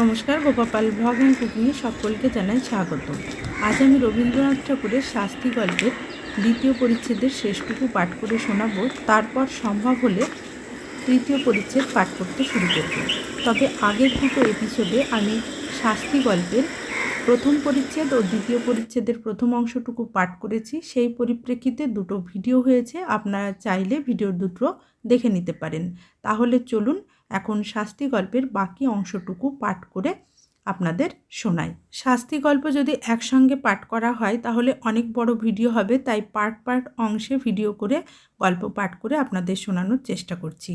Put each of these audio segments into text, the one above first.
নমস্কার গোপাপাল blog and কুকিংয়ে সকলকে জানাই স্বাগত। আজ আমি রবীন্দ্রনাথ ঠাকুরের শাস্তি গল্পের দ্বিতীয় পরিচ্ছেদের শেষটুকু পাঠ করে শোনাব। তারপর সম্ভব হলে তৃতীয় পরিচ্ছেদ পাঠ করতে শুরু করব। তবে আগের দুটো এপিসোডে আমি শাস্তি গল্পের প্রথম পরিচ্ছেদ ও দ্বিতীয় পরিচ্ছেদের প্রথম অংশটুকু পাঠ করেছি। সেই পরিপ্রেক্ষিতে দুটো ভিডিও হয়েছে। আপনারা চাইলে ভিডিও দুটো দেখে নিতে পারেন। তাহলে চলুন এখন শাস্তি গল্পের বাকি অংশটুকু পাঠ করে আপনাদের শোনাই। শাস্তি গল্প যদি একসঙ্গে পাঠ করা হয়, তাহলে অনেক বড় ভিডিও হবে, তাই পার্ট পার্ট অংশে ভিডিও করে গল্প পাঠ করে আপনাদের শোনানোর চেষ্টা করছি।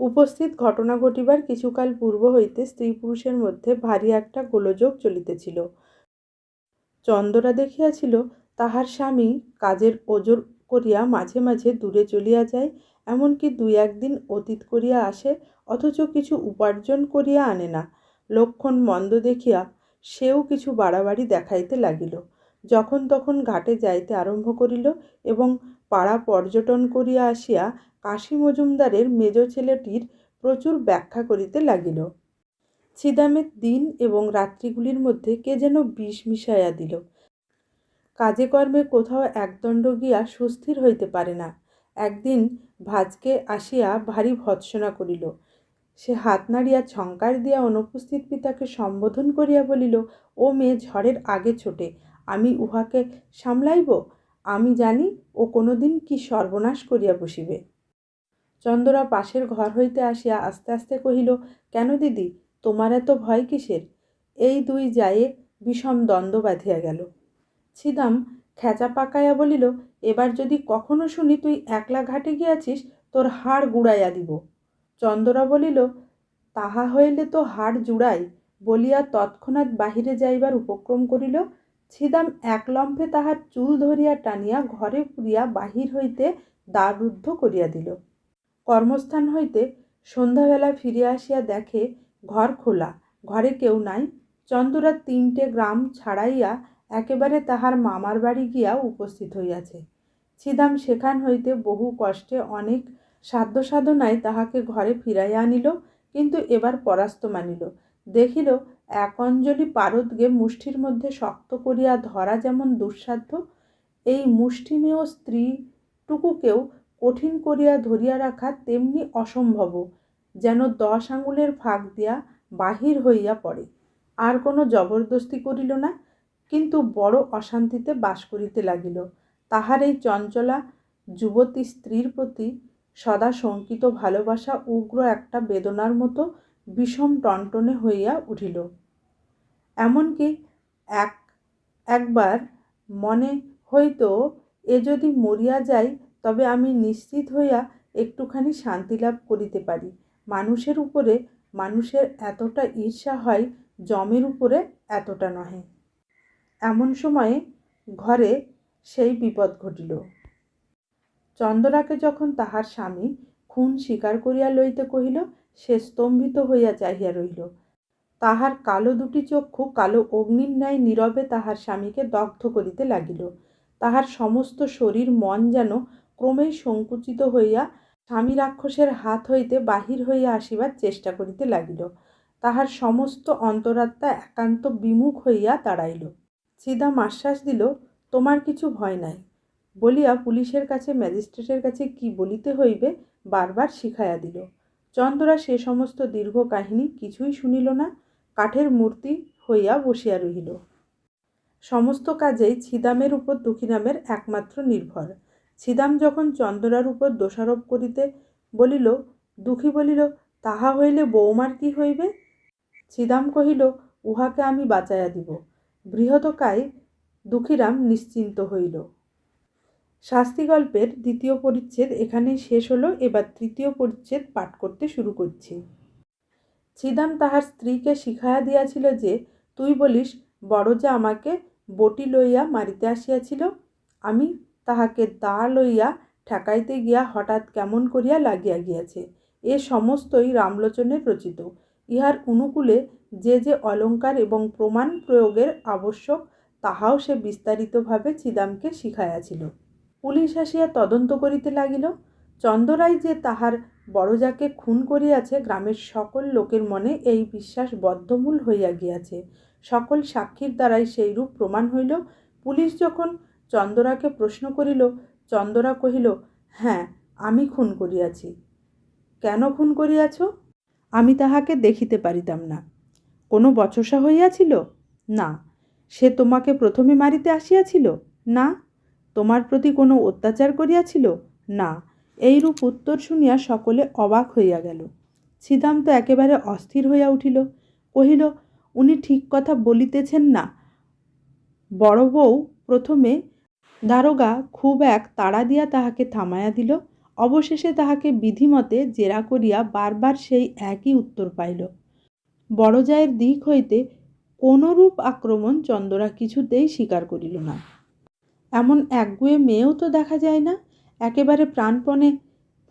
উপস্থিত ঘটনা ঘটিবার কিছুকাল পূর্ব হইতে স্ত্রী পুরুষের মধ্যে ভারী একটা গোলযোগ চলিতেছিল। চন্দরা দেখিয়াছিল, তাহার স্বামী কাজের ওজর করিয়া মাঝে মাঝে দূরে চলিয়া যায়, এমনকি দুই একদিন অতীত করিয়া আসে অথচ কিছু উপার্জন করিয়া আনে না। লক্ষণ মন্দ দেখিয়া সেও কিছু বাড়াবাড়ি দেখাইতে লাগিল। যখন তখন ঘাটে যাইতে আরম্ভ করিল এবং পাড়া পর্যটন করিয়া আসিয়া কাশী মজুমদারের মেজ ছেলেটির প্রচুর ব্যাখ্যা করিতে লাগিল। ছিদামের দিন এবং রাত্রিগুলির মধ্যে কে যেন বিষ মিশাইয়া দিল। কাজে কর্মে কোথাও একদণ্ড গিয়া সুস্থির হইতে পারে না। একদিন ভাজকে আসিয়া ভারী ভৎসনা করিল। সে হাত নাড়িয়া ছঙ্কার দিয়া অনুপস্থিত পিতাকে সম্বোধন করিয়া বলিল, ও মেয়ে, ঝড়ের আগে ছোটে, আমি উহাকে সামলাইব? আমি জানি ও কোনোদিন কি সর্বনাশ করিয়া বসিবে চন্দরা পাশের ঘর হইতে আসিয়া আস্তে আস্তে কহিল, কেন দিদি, তোমার এত ভয় কিসের? এই দুই যায়ে বিষম দ্বন্দ্ব বাঁধিয়া গেল ছিদাম খেচা পাকাইয়া বলিল, এবার যদি কখনো শুনি তুই একলা ঘাটে গিয়াছিস, তোর হাড় গুড়াইয়া দিব। চন্দরা বলিল, তাহা হইলে তো হাড় জুড়াই। বলিয়া তৎক্ষণাৎ বাহিরে যাইবার উপক্রম করিল। ছিদাম এক লম্ফে তাহার চুল ধরিয়া টানিয়া ঘরে পুরিয়া বাহির হইতে দ্বাররুদ্ধ করিয়া দিল। কর্মস্থান হইতে সন্ধ্যাবেলা ফিরিয়া আসিয়া দেখে, ঘর খোলা, ঘরে কেউ নাই। চন্দরা তিনটে গ্রাম ছাড়াইয়া একেবারে তাহার মামার বাড়ি গিয়া উপস্থিত হইয়াছে। ছিদাম সেখান হইতে বহু কষ্টে অনেক সাধ্য সাধনায় তাহাকে ঘরে ফিরাইয়া আনিল, কিন্তু এবার পরাস্ত মানিল। দেখিল, এক অঞ্জলি পারদকে মুষ্টির মধ্যে শক্ত করিয়া ধরা যেমন দুঃসাধ্য, এই মুষ্টিমেয় স্ত্রীটুকুকেও কঠিন করিয়া ধরিয়া রাখা তেমনি অসম্ভব, যেন দশ আঙুলের ফাঁক দিয়া বাহির হইয়া পড়ে। আর কোনো জবরদস্তি করিল না, কিন্তু বড় অশান্তিতে বাস করিতে লাগিল। তাহার এই চঞ্চলা যুবতী স্ত্রীর প্রতি সদা শঙ্কিত ভালোবাসা উগ্র একটা বেদনার মতো বিষম টনটনে হইয়া উঠিল। এমনকি এক, একবার মনে হইতো, এ যদি মরিয়া যাই, তবে আমি নিশ্চিত হইয়া একটুখানি শান্তি লাভ করিতে পারি। মানুষের উপরে, মানুষের এতটা ঈর্ষা হয়, জমের উপরে এতটা নহে। এমন সময়ে ঘরে সেই বিপদ ঘটিল। চন্দরাকে যখন তাহার স্বামী খুন স্বীকার করিয়া লইতে কহিল, সে স্তম্ভিত হইয়া চাহিয়া রহিল। তাহার কালো দুটি চক্ষু কালো অগ্নির ন্যায় নীরবে তাহার স্বামীকে দগ্ধ করিতে লাগিল। তাহার সমস্ত শরীর, মন যেন ক্রমেই সংকুচিত হইয়া স্বামী রাক্ষসের হাত হইতে বাহির হইয়া আসিবার চেষ্টা করিতে লাগিল। তাহার সমস্ত অন্তরাত্মা একান্ত বিমুখ হইয়া দাঁড়াইল। সিদাম আশ্বাস দিল, তোমার কিছু ভয় নাই। বলিয়া পুলিশের কাছে, ম্যাজিস্ট্রেটের কাছে কি বলিতে হইবে বারবার শিখাইয়া দিল। চন্দরা সে সমস্ত দীর্ঘ কাহিনী কিছুই শুনিল না, কাঠের মূর্তি হইয়া বসিয়া রহিল। সমস্ত কাজেই ছিদামের উপর দুঃখীরামের একমাত্র নির্ভর। ছিদাম যখন চন্দরার উপর দোষারোপ করিতে বলিল, দুঃখী বলিল, তাহা হইলে বৌমার কি হইবে? ছিদাম কহিল, উহাকে আমি বাঁচাইয়া দিব। বৃহৎকায় দুঃখীরাম নিশ্চিন্ত হইল। শাস্তি গল্পের দ্বিতীয় পরিচ্ছেদ এখানেই শেষ হলো। এবার তৃতীয় পরিচ্ছেদ পাঠ করতে শুরু করছি। ছিদাম তাহার স্ত্রীকে শিখাইয়া দিয়াছিল যে, তুই বলিস বড় যে আমাকে বটি লইয়া মারিতে আসিয়াছিল। আমি তাহাকে দা লইয়া ঠেকাইতে গিয়া হঠাৎ কেমন করিয়া লাগিয়া গিয়াছে। এ সমস্তই রামলোচনের রচিত। ইহার অনুকূলে যে যে অলঙ্কার এবং প্রমাণ প্রয়োগের আবশ্যক, তাহাও সে বিস্তারিতভাবে ছিদামকে শিখাইয়াছিল। পুলিশ আসিয়া তদন্ত করিতে লাগিল। চন্দরাই যে তাহার বড়জাকে খুন করিয়াছে, গ্রামের সকল লোকের মনে এই বিশ্বাস বদ্ধমূল হইয়া গিয়াছে। সকল সাক্ষীর দ্বারাই সেইরূপ প্রমাণ হইল। পুলিশ যখন চন্দরাকে প্রশ্ন করিল চন্দরা কহিল হ্যাঁ আমি খুন করিয়াছি। কেন খুন করিয়াছ? আমি তাহাকে দেখিতে পারিতাম না। কোনো বচসা হইয়াছিল? না। সে তোমাকে প্রথমে মারিতে আসিয়াছিল? না। তোমার প্রতি কোনো অত্যাচার করিয়াছিল? না। এইরূপ উত্তর শুনিয়া সকলে অবাক হইয়া গেল। ছিদাম তো একেবারে অস্থির হইয়া উঠিল। কহিল, উনি ঠিক কথা বলিতেছেন না। বড় বউ প্রথমে দারোগা খুব এক তাড়া দিয়া তাহাকে থামাইয়া দিল। অবশেষে তাহাকে বিধিমতে জেরা করিয়া বারবার সেই একই উত্তর পাইল। বড় জায়ের দিক হইতে কোনরূপ আক্রমণ চন্দরা কিছুতেই স্বীকার করিল না। এমন একগুয়ে মেয়েও তো দেখা যায় না। একেবারে প্রাণপণে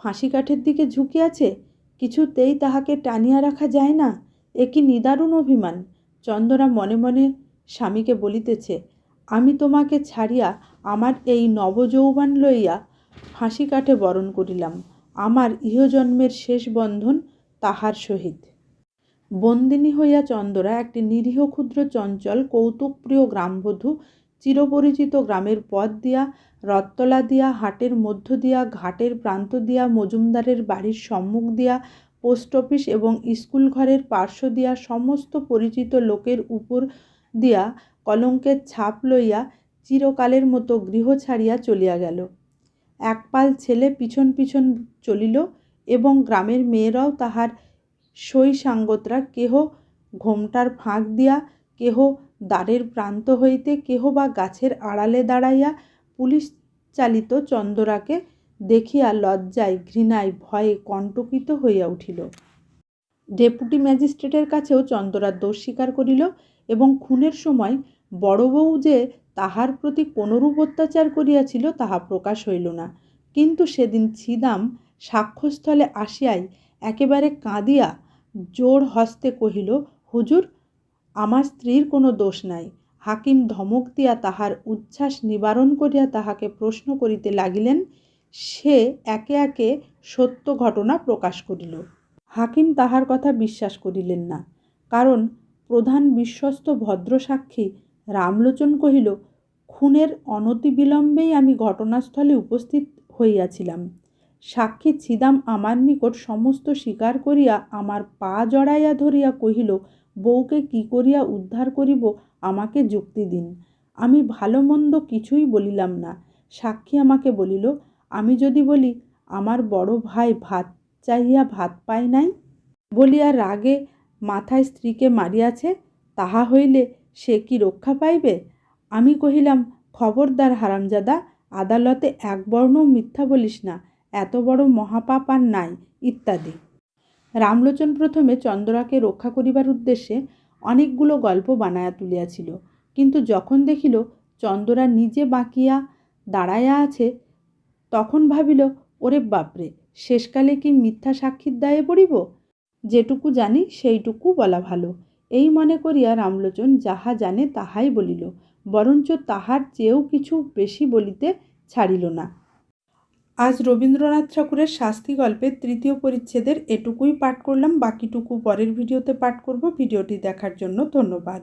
ফাঁসি কাঠের দিকে ঝুঁকি আছে, কিছুতেই তাহাকে টানিয়া রাখা যায় না। এ কি নিদারুণ অভিমান। চন্দরা মনে মনে স্বামীকে বলিতেছে, আমি তোমাকে ছাড়িয়া আমার এই নবযৌবান লইয়া ফাঁসি কাঠে বরণ করিলাম। আমার ইহজন্মের শেষ বন্ধন তাহার সহিত। বন্দিনী হইয়া চন্দরা একটি নিরীহ ক্ষুদ্র চঞ্চল কৌতুকপ্রিয় গ্রামবধূ চিরপরিচিত গ্রামের পথ দিয়া রত্তলা দিয়া, হাটের মধ্য দিয়া, ঘাটের প্রান্ত দিয়া, মজুমদারের বাড়ির সম্মুখ দিয়া, পোস্ট অফিস এবং স্কুল ঘরের পার্শ্ব দিয়া, সমস্ত পরিচিত লোকের উপর দিয়া কলঙ্কের ছাপ লইয়া চিরকালের মতো গৃহ ছাড়িয়া চলিয়া গেল। একপাল ছেলে পিছন পিছন চলিল এবং গ্রামের মেয়েরাও তাহার সই সাঙ্গতরা কেহ ঘোমটার ফাঁক দিয়া, কেহ দ্বারের প্রান্ত হইতে কেহ বা গাছের আড়ালে দাঁড়াইয়া পুলিশ চালিত চন্দরাকে দেখিয়া লজ্জায়, ঘৃণায়, ভয়ে কণ্টকিত হইয়া উঠিল। ডেপুটি ম্যাজিস্ট্রেটের কাছেও চন্দরা দোষ স্বীকার করিল এবং খুনের সময় বড় বউ যে তাহার প্রতি কোনরূপ অত্যাচার করিয়াছিল তাহা প্রকাশ হইল না। কিন্তু সেদিন ছিদাম সাক্ষ্যস্থলে আসিয়াই একেবারে কাঁদিয়া জোর হস্তে কহিল, হুজুর আমার স্ত্রীর কোনো দোষ নাই। হাকিম ধমক দিয়া তাহার উচ্ছ্বাস নিবারণ করিয়া তাহাকে প্রশ্ন করিতে লাগিলেন। সে একে একে সত্য ঘটনা প্রকাশ করিল। হাকিম তাহার কথা বিশ্বাস করিলেন না। কারণ প্রধান বিশ্বস্ত ভদ্র সাক্ষী রামলোচন কহিল, খুনের অনতিবিলম্বেই আমি ঘটনাস্থলে উপস্থিত হইয়াছিলাম। সাক্ষী ছিদাম আমার নিকট সমস্ত স্বীকার করিয়া আমার পা জড়াইয়া ধরিয়া কহিল, বউকে কি করিয়া উদ্ধার করিব? আমাকে যুক্তি দিন। আমি ভালো মন্দ কিছুই বলিলাম না। সাক্ষী আমাকে বলিল, আমি যদি বলি, আমার বড় ভাই ভাত চাহিয়া ভাত পায় নাই? বলিয়া রাগে মাথায় স্ত্রীকে মারিয়াছে, তাহা হইলে সে কি রক্ষা পাইবে? আমি কহিলাম, খবরদার হারামজাদা, আদালতে এক বর্ণ মিথ্যা বলিস না। এত বড় মহাপাপ আর নাই, ইত্যাদি। রামলোচন প্রথমে চন্দ্রাকে রক্ষা করিবার উদ্দেশ্যে অনেকগুলো গল্প বানায়া তুলিয়াছিল, কিন্তু যখন দেখিল চন্দরা নিজে বাঁকিয়া দাঁড়াইয়া আছে, তখন ভাবিল, ওরে বাপরে, শেষকালে কি মিথ্যা সাক্ষীর দায়ে পড়িব? যেটুকু জানি সেইটুকু বলা ভালো। এই মনে করিয়া রামলোচন যাহা জানে তাহাই বলিল, বরঞ্চ তাহার চেয়েও কিছু বেশি বলিতে ছাড়িল না। আজ রবীন্দ্রনাথ ঠাকুরের শাস্তি গল্পের তৃতীয় পরিচ্ছেদের এটুকুই পাঠ করলাম। বাকিটুকু পরের ভিডিওতে পাঠ করব। ভিডিওটি দেখার জন্য ধন্যবাদ।